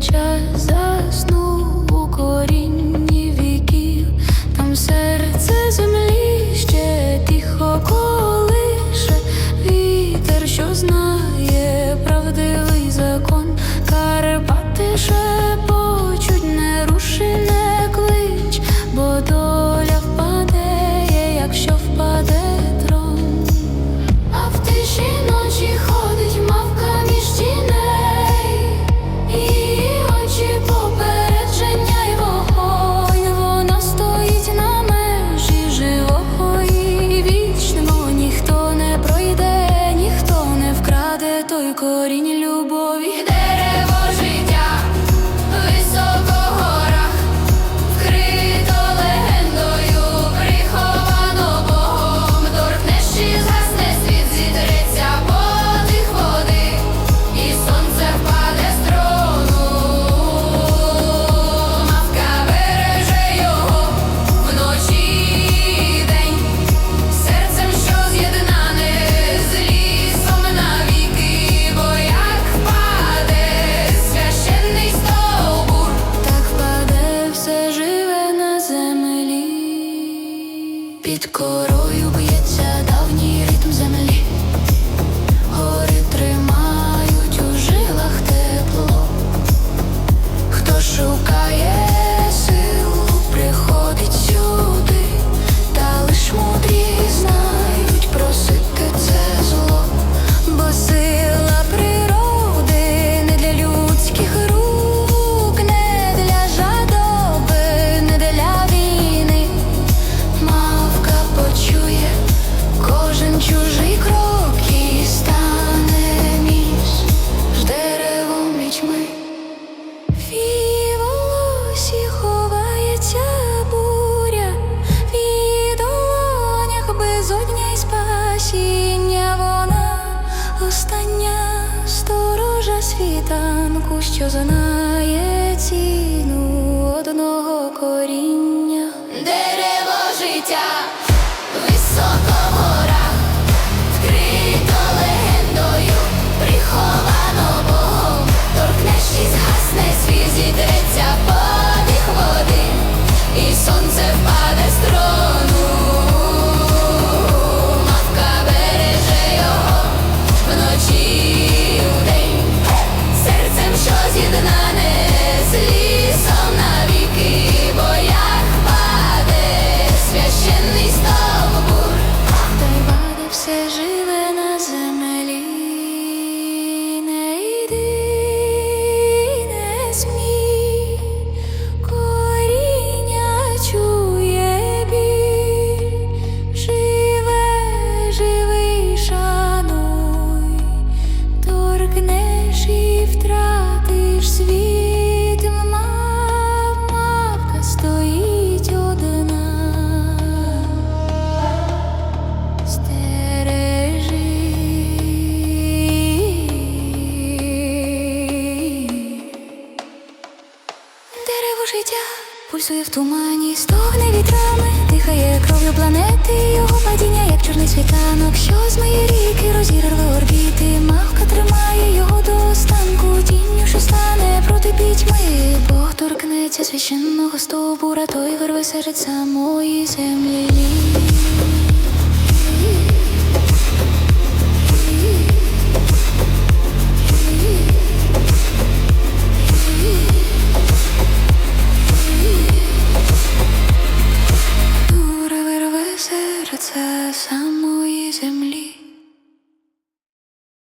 future. під кору. chosen us. все життя. пульсує в тумані, стогне вітрами, дихає кров'ю планети, його падіння, як чорний світанок, що з моєї ріки розірвали орбіти, мавка тримає його до останку, тінню, що стане проти пітьми. Бог торкнеться священного стовбура, той вирве серед самої землі.